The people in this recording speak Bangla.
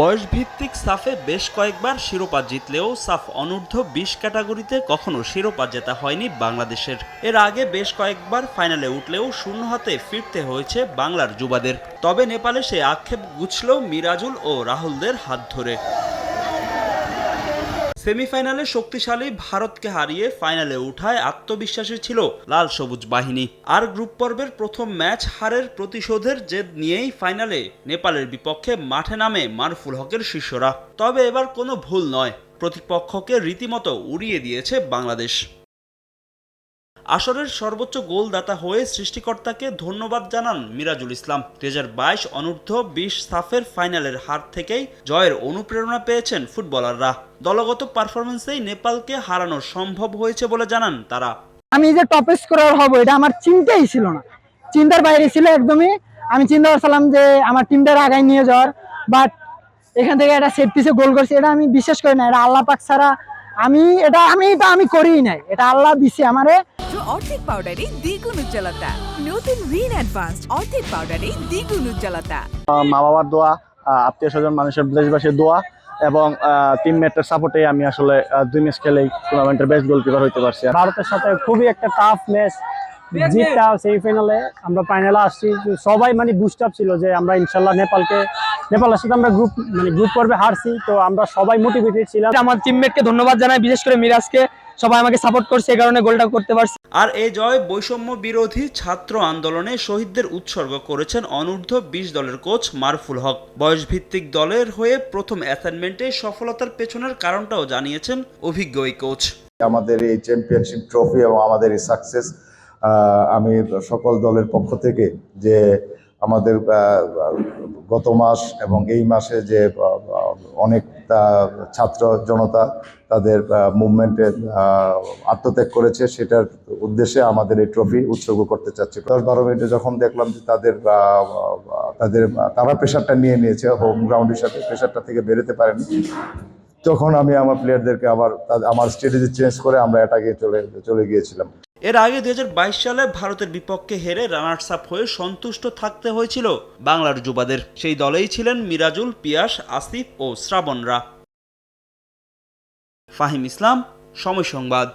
বয়সভিত্তিক সাফে বেশ কয়েকবার শিরোপা জিতলেও সাফ অনূর্ধ্ব বিশ ক্যাটাগরিতে কখনো শিরোপা জেতা হয়নি বাংলাদেশের। এর আগে বেশ কয়েকবার ফাইনালে উঠলেও শূন্য হাতে ফিরতে হয়েছে বাংলার যুবাদের। তবে নেপালে সে আক্ষেপ গুছল মিরাজুল ও রাহুলদের হাত ধরে। সেমিফাইনালে শক্তিশালী ভারতকে হারিয়ে ফাইনালে উঠায় আত্মবিশ্বাসী ছিল লাল সবুজ বাহিনী। আর গ্রুপ পর্বের প্রথম ম্যাচ হারের প্রতিশোধের জেদ নিয়েই ফাইনালে নেপালের বিপক্ষে মাঠে নামে মারফুল হকের শিষ্যরা। তবে এবার কোনো ভুল নয়, প্রতিপক্ষকে রীতিমতো উড়িয়ে দিয়েছে বাংলাদেশ। আসরের সর্বোচ্চ গোলদাতা হয়ে সৃষ্টিকর্তাকে ধন্যবাদ জানান মিরাজুল ইসলাম। দু হাজার বাইশ অনূর্ধ্ব বিশ সাফের ফাইনালের হার থেকেই জয়ের অনুপ্রেরণা পেয়েছেন ফুটবলাররা। দলগত পারফরমেন্সেই নেপালকে হারানো সম্ভব হয়েছে বলে জানান তারা। আমি যে টপ স্কোরার হব, এটা আমার চিন্তাই ছিল না। চিন্তার বাইরে ছিল একদমই। আমি চিন্তা করছিলাম যে আমার টিমটার আগায় নিয়ে যাওয়ার বাট এখান থেকে একটা সেট পিসে গোল করছি, এটা আমি বিশ্বাস করি না। এটা আল্লাহ পাক ছাড়া আমি, এটা আমি এটা আমি করিই নাই। এটা আল্লাহ দিছে আমারে। অর্ধেক পাউডারে দ্বিগুণ উজ্জ্বলতা। নতুন রিন অ্যাডভান্সড অর্ধেক পাউডারে দ্বিগুণ উজ্জ্বলতা। মা বাবার দোয়া আত্মীয় স্বজন মানুষের দেশবাসীর দোয়া এবং টিমমেটের সাপোর্টে আমি আসলে দুই ম্যাচ খেলেই টুর্নামেন্টের বেস্ট গোলকিপার হইতে পারছি। ভারতের সাথে খুবই একটা টাফ ম্যাচ জিতটা সেমিফাইনালে আমরা ফাইনালে আসছি। সবাই মানে বুস্ট আপ ছিল যে আমরা ইনশাল্লাহ নেপালকে নেপালের সাথে আমরা গ্রুপ মানে গ্রুপ পর্বে হারছি। তো আমরা সবাই মোটিভেটেড ছিলাম। আমার টিমমেটকে ধন্যবাদ জানাই বিশেষ করে মিরাজকে। সবাই আমাকে সাপোর্ট করছে এই কারণে গোলটা করতে পারছি। আর এই জয় বৈষম্য বিরোধী ছাত্র আন্দোলনে শহীদদের উৎসর্গ করেছেন অনূর্ধ্ব বিশ দলের কোচ মারফুল হক। বয়স ভিত্তিক দলের হয়ে প্রথম অ্যাসাইনমেন্টে সফলতার পেছনের কারণটাও জানিয়েছেন অভিজ্ঞ এই কোচ আমাদের এই চ্যাম্পিয়নশিপ ট্রফি এবং আমাদের এই সাকসেস আমি সকল দলের পক্ষ থেকে যে আমাদের গত মাস এবং এই মাসে যে অনেক ছাত্র জনতা তাদের মুভমেন্টে আত্মত্যাগ করেছে, সেটার উদ্দেশ্যে আমাদের এই ট্রফি উৎসর্গ করতে চাচ্ছি। দশ বারো মিনিটে যখন দেখলাম যে তাদের তাদের, তারা প্রেশারটা নিয়ে নিয়েছে হোম গ্রাউন্ড হিসাবে প্রেশারটা থেকে বেরোতে পারেনি। তখন আমি আমার প্লেয়ারদেরকে আবার আমার স্ট্র্যাটেজি চেঞ্জ করে আমরা এটাকে চলে চলে গিয়েছিলাম। এর আগে দুই হাজার বাইশ সালে ভারতের বিপক্ষে হেরে রানার্স আপ হয়ে সন্তুষ্ট থাকতে হয়েছিল বাংলার যুবাদের। সেই দলেই ছিলেন মিরাজুল, পিয়াস, আসিফ ও শ্রাবণরা। ফাহিম ইসলাম, সময় সংবাদ।